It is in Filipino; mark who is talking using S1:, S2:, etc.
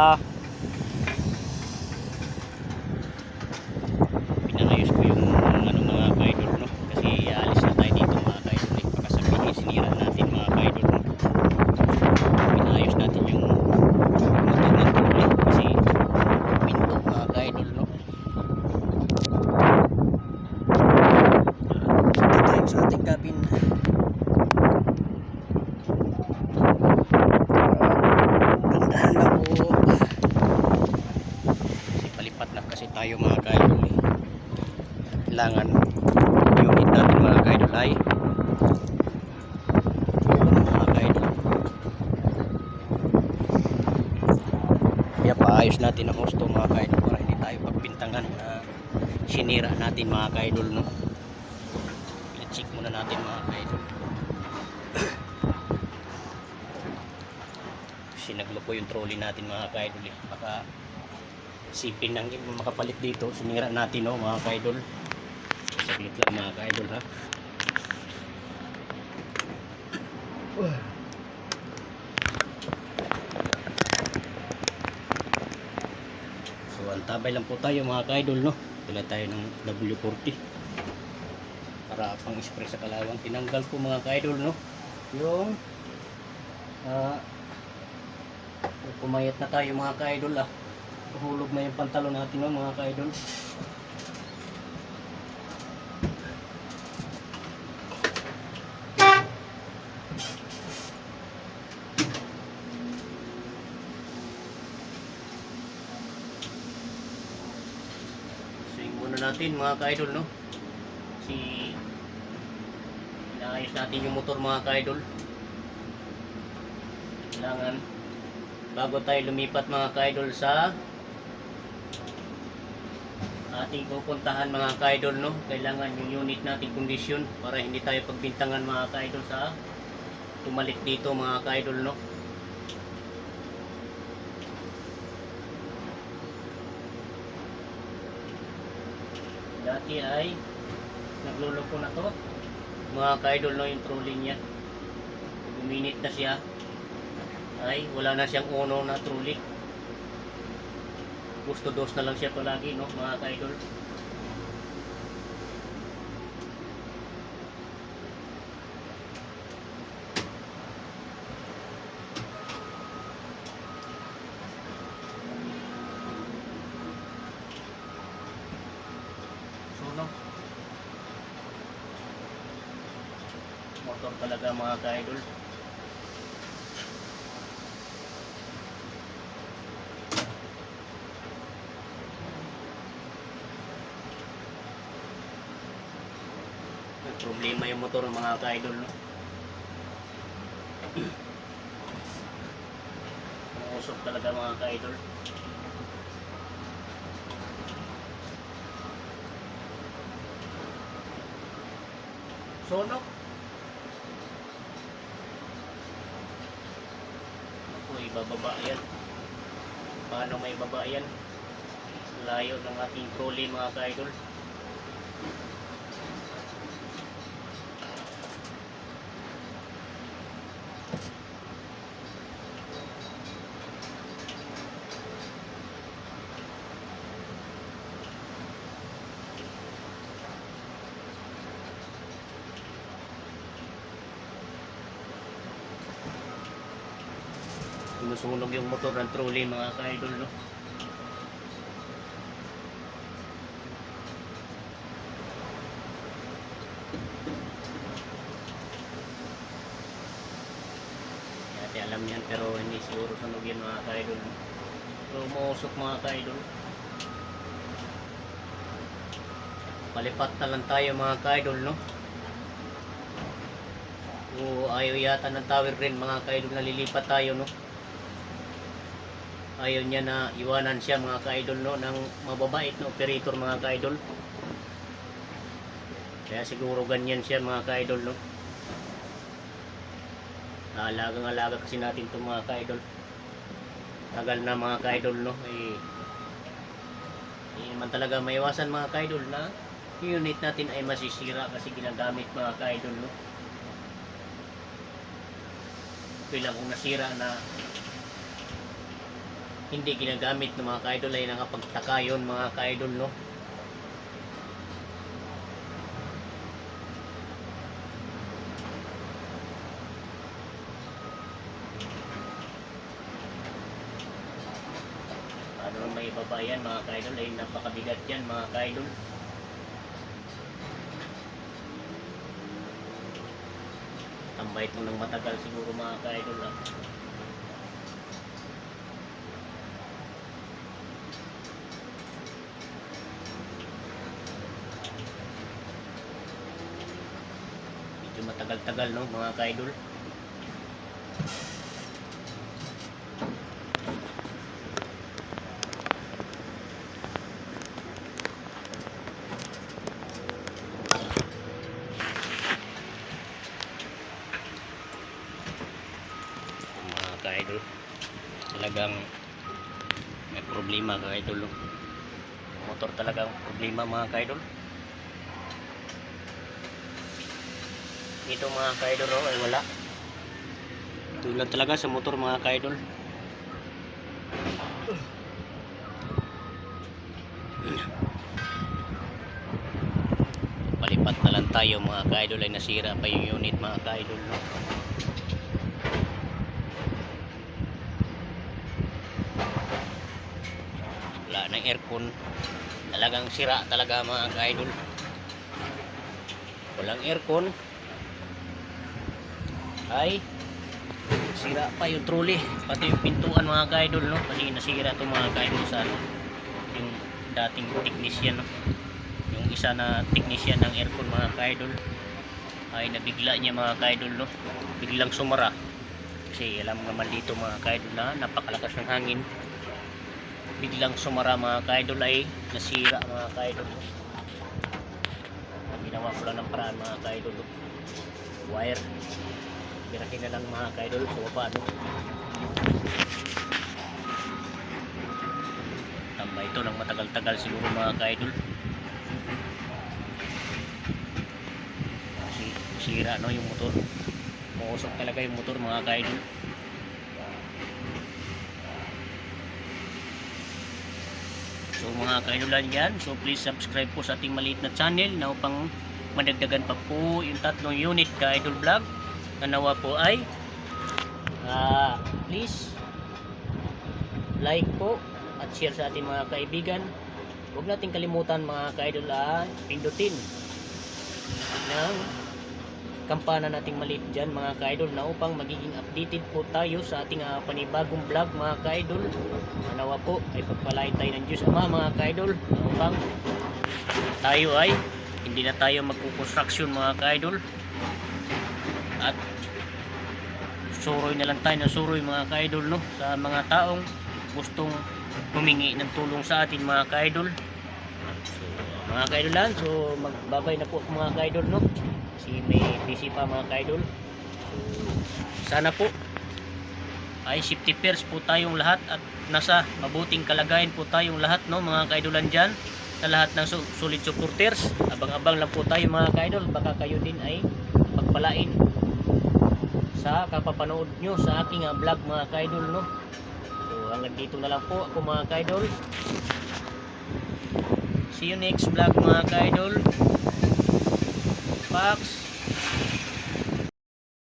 S1: Ah. Kaya paayos natin ang husto mga kaidol para hindi tayo pagbintangan na sinira natin mga kaidol no. I-check muna natin mga kaidol. kasi nagluko yung trolley natin mga kaidol eh. baka sipin ng makapalit dito sinira natin no mga kaidol saglit lang mga kaidol ha so antabay lang po tayo mga kaidol no tila tayo ng W40 para pang spray sa kalawang tinanggal po mga kaidol no yung ah Pumayat na tayo mga ka-idol ah. Hulog na yung pantalon natin no, mga ka-idol. Swing muna natin mga ka-idol no. Si inaayos natin yung motor mga ka-idol. Kailangan bago tayo lumipat mga kaidol sa ating pupuntahan mga kaidol no kailangan yung unit nating kondisyon para hindi tayo pagbintangan mga kaidol sa tumalik dito mga kaidol no dati ay nagluloko na to. Mga kaidol no yung trolley niya. Guminit na siya. Ay wala na siyang uno na truly gusto dos na lang siya palagi no mga ka-idol sunog motor talaga mga ka-idol problema yung motor ng mga ka-idol no. Uusok talaga mga ka-idol. Sonok. Ako, ibababa yan. Paano may baba yan? Layo ng ating trolley mga ka-idol. Sumusunog yung motor ng trolley mga ka-idol no. Dati alam yan pero hindi siguro sunog yan mga ka-idol. Pero umuusok mga ka-idol. Palipat na lang tayo mga ka-idol no. O ayaw yata ng tower rin mga ka-idol na lilipat tayo no ayaw niya na iwanan siya mga ka-idol no ng mababait na operator mga ka-idol. Kaya siguro ganyan siya mga ka-idol no. Alagang alaga kasi natin itong mga ka-idol. Tagal na mga ka-idol no eh, hindi naman talaga maiwasan mga ka-idol na unit natin ay masisira kasi ginagamit mga ka-idol no. Bilang kung nasira na hindi ginagamit ng mga ka-idol ay nakapagtaka yun mga ka-idol no? Paano may ibaba yan mga ka-idol? Ay napakabigat yan mga ka-idol. Tambay ito ng matagal siguro mga ka-idol ah. Medyo matagal-tagal no mga ka-idol mga ka-idol talagang may problema ka-idol no? motor talagang problema mga ka-idol dito mga ka-idol oh, ay wala. Tulad talaga sa motor mga ka-idol. Palipat na lang tayo mga ka-idol ay nasira pa yung unit mga ka-idol wala ng aircon. Talagang sira talaga mga ka-idol. Walang aircon ay sira pa yung trolley pati yung pintuan mga ka-idol no? Kasi nasira to mga ka-idol sa ano, yung dating technician no? Yung isa na technician ng aircon mga ka-idol. Ay nabigla niya mga ka-idol no? Biglang sumara. Kasi alam naman dito mga ka-idol na napakalakas ng hangin. Biglang sumara mga ka-idol ay nasira mga ka-idol ginawa ko lang ng paraan mga ka-idol wire birahin na lang mga ka-idol so paano tamba ito ng matagal-tagal siguro mga ka-idol. Kasi sira no yung motor. Mausok talaga yung motor mga ka-idol. So mga kainulan yan, so please subscribe po sa ating maliit na channel na upang madagdagan pa po yung tatlong unit ka idol vlog na nawa po ay ah, please like po at share sa ating mga kaibigan. Huwag natin kalimutan mga ka-idol ah, pindutin ng kampana nating maliit dyan mga ka-idol na upang magiging updated po tayo sa ating ah, panibagong vlog mga ka-idol. Manawa po ay pagpalain tayo ng Diyos Ama mga ka-idol upang tayo ay hindi na tayo magkukonstruction mga ka-idol at suroy na lang tayo ng suroy mga ka-idol no? Sa mga taong gustong humingi ng tulong sa atin mga ka-idol. So, mga ka-idolan so magbabay na po mga ka-idol no? Kasi may busy pa mga ka-idol. So, sana po ay safety first po tayong lahat at nasa mabuting kalagayan po tayong lahat no? Mga kaidolan dyan sa lahat ng solid supporters. Abang-abang lang po tayo mga kaidol. Baka kayo din ay pagpalain sa kapapanood nyo sa aking ah, vlog mga kaidol no? So hanggang dito na lang po ako mga kaidol. See you next vlog mga kaidol. Pax